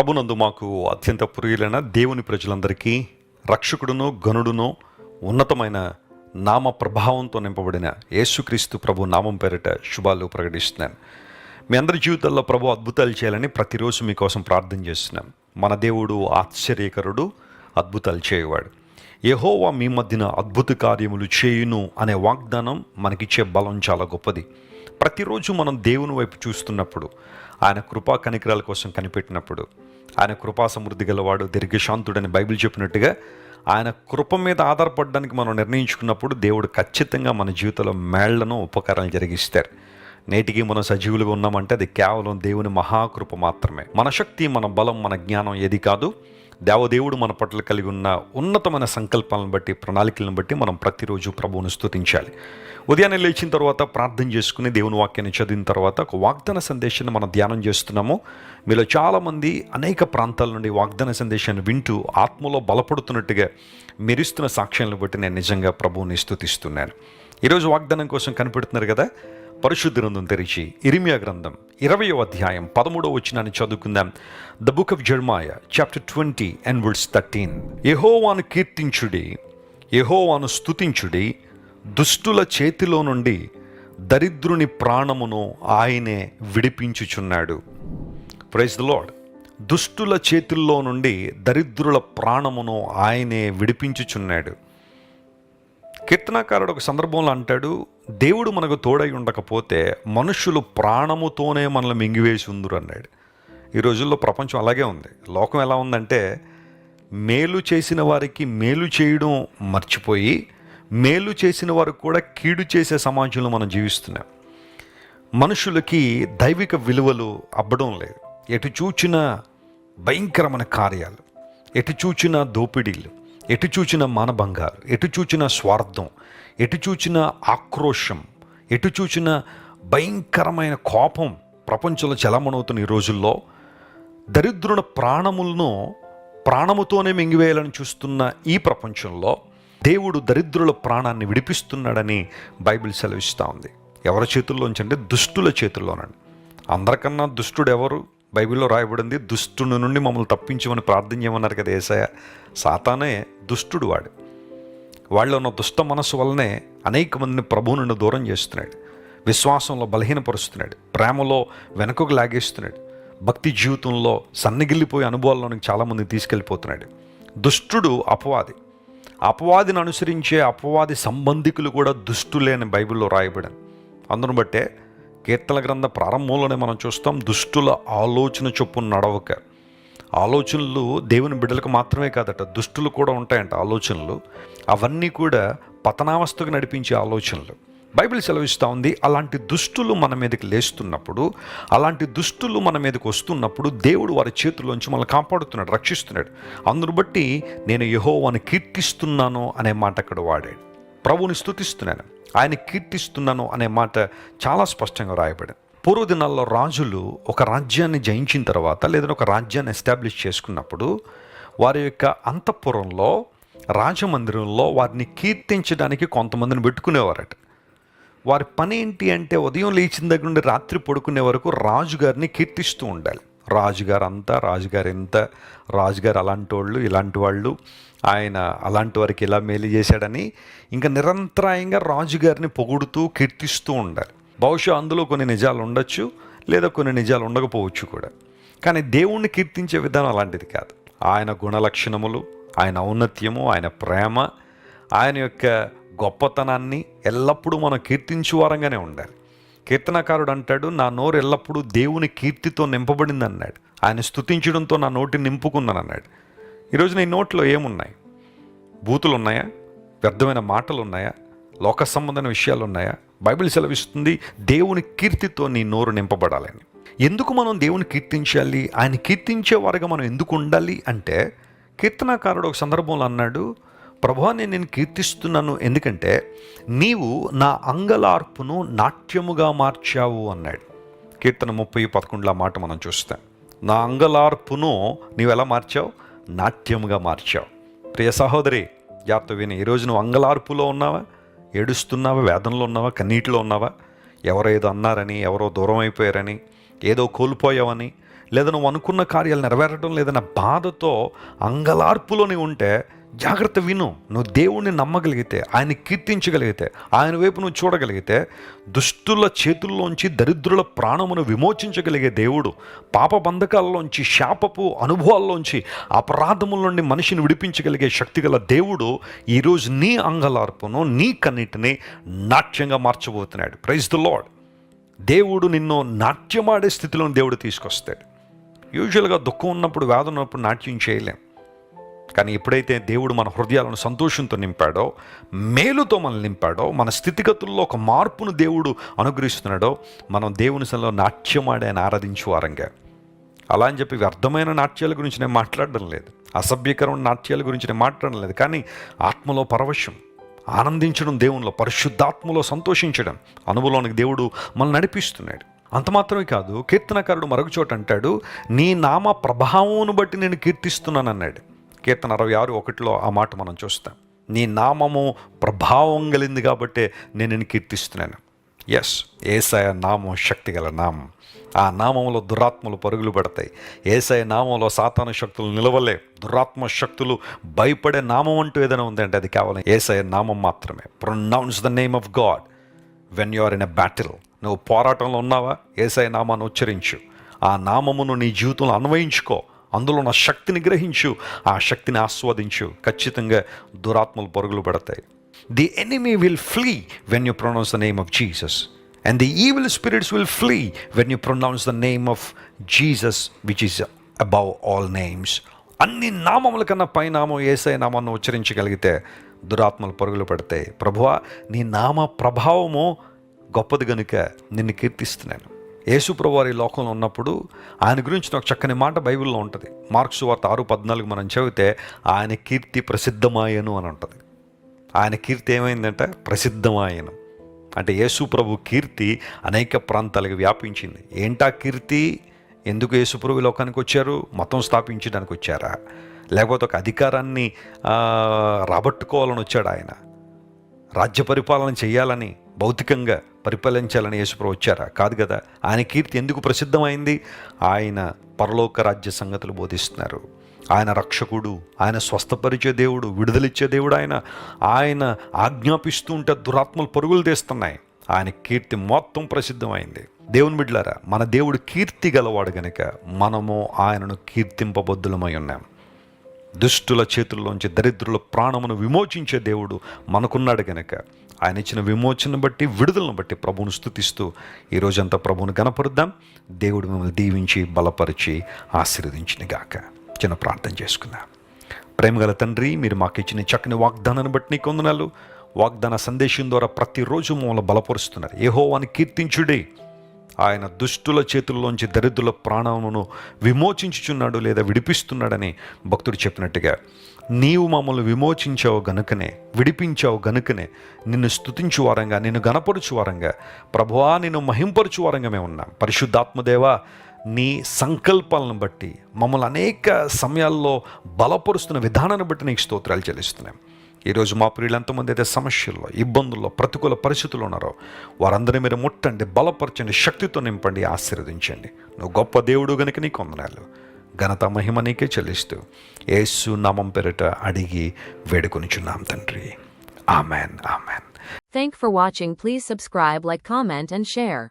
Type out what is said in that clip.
ప్రభునందు మాకు అత్యంత ప్రియులైన దేవుని ప్రజలందరికీ రక్షకుడును గనుడును ఉన్నతమైన నామ ప్రభావంతో నింపబడిన యేసుక్రీస్తు ప్రభు నామం పేరిట శుభాలు ప్రకటిస్తున్నాను మీ అందరి జీవితాల్లో ప్రభు అద్భుతాలు చేయాలని ప్రతిరోజు మీకోసం ప్రార్థన చేస్తున్నాం. మన దేవుడు ఆశ్చర్యకరుడు అద్భుతాలు చేయవాడు. యెహోవా మీ మధ్యన అద్భుత కార్యములు చేయును అనే వాగ్దానం మనకిచ్చే బలం చాలా గొప్పది. ప్రతిరోజు మనం దేవుని వైపు చూస్తున్నప్పుడు ఆయన కృపా కనికరాల కోసం కనిపెట్టినప్పుడు ఆయన కృపా సమృద్ధి గలవాడు దీర్ఘశాంతుడని బైబిల్ చెప్పినట్టుగా ఆయన కృప మీద ఆధారపడడానికి మనం నిర్ణయించుకున్నప్పుడు దేవుడు ఖచ్చితంగా మన జీవితంలో మేళ్ళను ఉపకారాలు జరిగిస్తారు. నేటికి మనం సజీవులుగా ఉన్నామంటే అది కేవలం దేవుని మహాకృప మాత్రమే. మన శక్తి మన బలం మన జ్ఞానం ఏది కాదు. దేవదేవుడు మన పట్ల కలిగి ఉన్న ఉన్నతమైన సంకల్పాలను బట్టి ప్రణాళికలను బట్టి మనం ప్రతిరోజు ప్రభువును స్థుతించాలి ఉదయాన్నే లేచిన తర్వాత ప్రార్థన చేసుకుని దేవుని వాక్యాన్ని చదివిన తర్వాత ఒక వాగ్దాన సందేశాన్ని మనం ధ్యానం చేస్తున్నాము. మీలో చాలామంది అనేక ప్రాంతాల నుండి వాగ్దాన సందేశాన్ని వింటూ ఆత్మలో బలపడుతున్నట్టుగా మెరుస్తున్న సాక్ష్యాలను బట్టి నేను నిజంగా ప్రభువుని స్థుతిస్తున్నాను ఈరోజు వాగ్దానం కోసం కనిపెడుతున్నారు కదా పరిశుద్ధ గ్రంథం తెరిచి ఇరిమియా గ్రంథం ఇరవయో అధ్యాయం పదమూడవ వచ్చినాన్ని చదువుకుందాం. The book of Jeremiah chapter twenty and words thirteen యహోవాను కీర్తించుడి యహోవాను స్తుతించుడి దుష్టుల చేతిలో నుండి దరిద్రుని ప్రాణమును ఆయనే విడిపించుచున్నాడు. ప్రైజ్ ద లాడ్ దుష్టుల చేతుల్లో నుండి దరిద్రుల ప్రాణమును ఆయనే విడిపించుచున్నాడు. కీర్తనాకారుడు ఒక సందర్భంలో అంటాడు దేవుడు మనకు తోడై ఉండకపోతే మనుషులు ప్రాణముతోనే మనల్ని మింగివేసి ఉందరు అన్నాడు. ఈ రోజుల్లో ప్రపంచం అలాగే ఉంది. లోకం ఎలా ఉందంటే మేలు చేసిన వారికి మేలు చేయడం మర్చిపోయి మేలు చేసిన వారు కూడా కీడు చేసే సమాజంలో మనం జీవిస్తున్నాం. మనుషులకి దైవిక విలువలు అబ్బడం లేదు. ఎటు చూచిన భయంకరమైన కార్యాలు ఎటు చూచిన దోపిడీలు ఎటు చూచిన మానభంగారు ఎటు చూచిన స్వార్థం ఎటు చూచిన ఆక్రోశం ఎటు చూచిన భయంకరమైన కోపం ప్రపంచంలో చలమణవుతున్న ఈ రోజుల్లో దరిద్రుల ప్రాణములను ప్రాణముతోనే మింగివేయాలని చూస్తున్న ఈ ప్రపంచంలో దేవుడు దరిద్రుల ప్రాణాన్ని విడిపిస్తున్నాడని బైబిల్ సెలవిస్తూ ఉంది. ఎవరి చేతుల్లోంచి అంటే దుష్టుల చేతుల్లోనండి. అందరికన్నా దుష్టుడు ఎవరు బైబిల్లో రాయబడింది దుష్టుని నుండి మమ్మల్ని తప్పించమని ప్రార్థన చేయమన్నారు కదా ఏసయ సాతానే దుష్టుడు వాడు. వాళ్ళు ఉన్న దుష్ట మనసు వల్లనే అనేక మందిని ప్రభువు నుండి దూరం చేస్తున్నాడు. విశ్వాసంలో బలహీనపరుస్తున్నాడు. ప్రేమలో వెనకకు లాగేస్తున్నాడు. భక్తి జీవితంలో సన్నగిల్లిపోయే అనుభవాల్లోనికి చాలామంది తీసుకెళ్ళిపోతున్నాడు. దుష్టుడు అపవాది. అపవాదిని అనుసరించే అపవాది సంబంధికులు కూడా దుష్టులేని బైబిల్లో రాయబడింది. అందును బట్టే కీర్తన గ్రంథ ప్రారంభంలోనే మనం చూస్తాం దుష్టుల ఆలోచన చొప్పున నడవక. ఆలోచనలు దేవుని బిడ్డలకు మాత్రమే కాదట దుష్టులు కూడా ఉంటాయంట ఆలోచనలు. అవన్నీ కూడా పతనావస్థకు నడిపించే ఆలోచనలు. బైబిల్ సెలవిస్తూ ఉంది అలాంటి దుష్టులు మన మీదకి లేస్తున్నప్పుడు అలాంటి దుష్టులు మన మీదకి వస్తున్నప్పుడు దేవుడు వారి చేతుల్లోంచి మనల్ని కాపాడుతున్నాడు రక్షిస్తున్నాడు. అందును బట్టి నేను యహోవాని కీర్తిస్తున్నాను అనే మాట అక్కడ వాడాడు. ప్రభువుని స్తుతిస్తున్నాను. ఆయన కీర్తిస్తున్నాను అనే మాట చాలా స్పష్టంగా రాయబడింది. పూర్వదినాల్లో రాజులు ఒక రాజ్యాన్ని జయించిన తర్వాత లేదా ఒక రాజ్యాన్ని ఎస్టాబ్లిష్ చేసుకున్నప్పుడు వారి యొక్క అంతఃపురంలో రాజమందిరంలో వారిని కీర్తించడానికి కొంతమందిని పెట్టుకునేవారట. వారి పని ఏంటి అంటే ఉదయం లేచిన దగ్గర నుండి రాత్రి పడుకునే వరకు రాజుగారిని కీర్తిస్తూ ఉండాలి. రాజుగారు అంతా రాజుగారు ఎంత రాజుగారు అలాంటి వాళ్ళు ఇలాంటి వాళ్ళు ఆయన అలాంటి వారికి ఇలా మేలు చేశాడని ఇంకా నిరంతరాయంగా రాజుగారిని పొగుడుతూ కీర్తిస్తూ ఉండాలి. బహుశా అందులో కొన్ని నిజాలు ఉండొచ్చు లేదా కొన్ని నిజాలు ఉండకపోవచ్చు కూడా. కానీ దేవుణ్ణి కీర్తించే విధానం అలాంటిది కాదు. ఆయన గుణలక్షణములు ఆయన ఔన్నత్యము ఆయన ప్రేమ ఆయన యొక్క గొప్పతనాన్ని ఎల్లప్పుడూ మనం కీర్తించు వారంగానే ఉండాలి. కీర్తనకారుడు అంటాడు నా నోరు ఎల్లప్పుడూ దేవుని కీర్తితో నింపబడింది అన్నాడు ఆయన స్తుతించడంతో నా నోటిని నింపుకుందని అన్నాడు ఈరోజు నీ నోట్లో ఏమున్నాయి? బూతులు ఉన్నాయా వ్యర్థమైన మాటలు ఉన్నాయా లోక సంబంధమైన విషయాలు ఉన్నాయా బైబిల్ సెలవిస్తుంది దేవుని కీర్తితో నీ నోరు నింపబడాలని. ఎందుకు మనం దేవుని కీర్తించాలి? ఆయన కీర్తించే వారిగా మనం ఎందుకు ఉండాలి? అంటే కీర్తనాకారుడు ఒక సందర్భంలో అన్నాడు ప్రభువాన్ని నేను నేను కీర్తిస్తున్నాను ఎందుకంటే నీవు నా అంగలార్పును నాట్యముగా మార్చావు అన్నాడు. కీర్తన ముప్పై పదకొండుల మాట మనం చూస్తాం. నా అంగలార్పును నీవు ఎలా మార్చావు? నాట్యముగా మార్చావు. ప్రియ సహోదరి జాగ్రత్త విని ఈరోజు నువ్వు అంగలార్పులో ఉన్నావా? ఏడుస్తున్నావా? వేదనలో ఉన్నావా? కన్నీటిలో ఉన్నావా? ఎవరో ఏదో అన్నారని ఎవరో దూరం అయిపోయారని ఏదో కోల్పోయావని లేదా నువ్వు అనుకున్న కార్యాలు నెరవేరడం లేదన్న బాధతో అంగలార్పులోని ఉంటే జాగ్రత్త విను. నువ్వు దేవుణ్ణి నమ్మగలిగితే ఆయన కీర్తించగలిగితే ఆయన వైపు నువ్వు చూడగలిగితే దుష్టుల చేతుల్లోంచి దరిద్రుల ప్రాణమును విమోచించగలిగే దేవుడు పాప బంధకాల్లోంచి శాపపు అనుభవాల్లోంచి అపరాధముల నుండి మనిషిని విడిపించగలిగే శక్తిగల దేవుడు ఈరోజు నీ అంగలార్పును నీ కన్నిటిని నాట్యంగా మార్చబోతున్నాడు. ప్రైజ్ ద లాడ్ దేవుడు నిన్ను నాట్యమాడే స్థితిలో దేవుడు తీసుకొస్తాడు. యూజువల్గా దుఃఖం ఉన్నప్పుడు వేదన ఉన్నప్పుడు నాట్యం చేయలేం. కానీ ఎప్పుడైతే దేవుడు మన హృదయాలను సంతోషంతో నింపాడో మేలుతో మనల్ని నింపాడో మన స్థితిగతుల్లో ఒక మార్పును దేవుడు అనుగ్రహిస్తున్నాడో మనం దేవుని సంలో నాట్యమాడే ఆయన ఆరాధించు వారంగా. అలా అని చెప్పి వ్యర్థమైన నాట్యాల గురించి నేను మాట్లాడడం లేదు. అసభ్యకరమైన నాట్యాల గురించి నేను మాట్లాడడం లేదు. కానీ ఆత్మలో పరవశం ఆనందించడం దేవునిలో పరిశుద్ధాత్మలో సంతోషించడం అనుభవంలోనికి దేవుడు మనల్ని నడిపిస్తున్నాడు. అంత మాత్రమే కాదు కీర్తనకారుడు మరొక చోట అంటాడు నీ నామ ప్రభావమును బట్టి నేను కీర్తిస్తున్నాను అన్నాడు కీర్తన అరవై ఆరు ఒకటిలో ఆ మాట మనం చూస్తాం. నీ నామము ప్రభావం కలింది కాబట్టే నేను కీర్తిస్తున్నాను. ఎస్ ఏసాయ నామం శక్తి గల నామం. ఆ నామంలో దురాత్మలు పరుగులు పెడతాయి. ఏసాయ నామంలో సాతాన శక్తులు నిలవలే. దురాత్మ శక్తులు భయపడే నామం అంటూ ఏదైనా ఉందంటే అది కేవలం ఏసాయ నామం మాత్రమే. Pronounce the name of God when you are in a battle నువ్వు పోరాటంలో ఉన్నావా? ఏసాయ నామాన్ని ఉచ్చరించు. ఆ నామమును నీ జీవితంలో అన్వయించుకో. అందులో ఉన్న శక్తిని గ్రహించు ఆ శక్తిని ఆస్వాదించు. ఖచ్చితంగా దురాత్మలు పరుగులు పెడతాయి. The enemy will flee when you pronounce the name of Jesus and the evil spirits will flee when you pronounce the name of Jesus which is above all names అన్ని నామముల కన్నా పైనామం ఏసై నామాన్ని ఉచ్చరించగలిగితే దురాత్మలు పరుగులు పెడతాయి. ప్రభువా నీ నామ ప్రభావము గొప్పది గనుక నిన్ను కీర్తిస్తున్నాను. యేసుప్రభు వారి లోకంలో ఉన్నప్పుడు ఆయన గురించి ఒక చక్కని మాట బైబిల్లో ఉంటుంది. మార్క్స్ వార్త ఆరు పద్నాలుగు మనం చదివితే ఆయన కీర్తి ప్రసిద్ధమాయను అని ఉంటుంది. ఆయన కీర్తి ఏమైందంటే ప్రసిద్ధమాయను. అంటే యేసుప్రభు కీర్తి అనేక ప్రాంతాలకు వ్యాపించింది. ఏంటా కీర్తి? ఎందుకు యేసుప్రభు లోకానికి వచ్చారు? మతం స్థాపించడానికి వచ్చారా? లేకపోతే ఒక అధికారాన్ని రాబట్టుకోవాలని వచ్చాడు ఆయన. రాజ్య పరిపాలన చేయాలని భౌతికంగా పరిపాలించాలని యేసుప్రభు వచ్చారా? కాదు కదా. ఆయన కీర్తి ఎందుకు ప్రసిద్ధమైంది? ఆయన పరలోక రాజ్య సంగతులు బోధిస్తున్నారు. ఆయన రక్షకుడు ఆయన స్వస్థపరిచే దేవుడు విడుదలిచ్చే దేవుడు ఆయన. ఆయన ఆజ్ఞాపిస్తూ ఉంటే దురాత్మలు పరుగులు తీస్తున్నాయి. ఆయన కీర్తి మొత్తం ప్రసిద్ధమైంది. దేవుని బిడ్లారా మన దేవుడు కీర్తి గలవాడు గనుక మనము ఆయనను కీర్తింపబద్దులమై ఉన్నాం. దుష్టుల చేతుల్లోంచి దరిద్రుల ప్రాణమును విమోచించే దేవుడు మనకున్నాడు గనక ఆయన ఇచ్చిన విమోచన బట్టి విడుదలను బట్టి ప్రభువును స్థుతిస్తూ ఈ రోజంతా ప్రభువును గనపరుద్దాం దేవుడు మిమ్మల్ని దీవించి బలపరిచి ఆశీర్వదించిన గాక. చిన్న ప్రార్థన చేసుకుందాం. ప్రేమగల తండ్రి మీరు మాకు ఇచ్చిన చక్కని వాగ్దానాన్ని బట్టి నీకు వందనాలు వాగ్దాన సందేశం ద్వారా ప్రతిరోజు మమ్మల్ని బలపరుస్తున్నారు. ఏహోవాని కీర్తించుడే. ఆయన దుష్టుల చేతుల్లోంచి దరిద్రుల ప్రాణమును విమోచించుచున్నాడు లేదా విడిపిస్తున్నాడని భక్తుడు చెప్పినట్టుగా నీవు మమ్మల్ని విమోచించావు గనుకనే విడిపించావు గనుకనే నిన్ను స్థుతించు వారంగా నిన్ను గనపరుచు వారంగా. ప్రభువా నిన్ను మహింపరచు వారంగా మేము ఉన్నాం. పరిశుద్ధాత్మదేవ నీ సంకల్పాలను బట్టి మమ్మల్ని అనేక సమయాల్లో బలపరుస్తున్న విధానాన్ని బట్టి నీకు స్తోత్రాలు చెల్లిస్తున్నాం. ఈరోజు మా ప్రియులు ఎంతమంది అయితే సమస్యల్లో ఇబ్బందుల్లో ప్రతికూల పరిస్థితులు ఉన్నారో వారందరినీ మీరు ముట్టండి బలపరచండి శక్తితో నింపండి ఆశీర్వదించండి. నువ్వు గొప్ప దేవుడు గనుక నీకు వందనాలు. ఘనత మహిమ నీకే చెల్లిస్తూ యేసు నామం పేరిట అడిగి వేడుకొనిచున్నాం తండ్రి amen amen Thank for watching please subscribe like comment and share.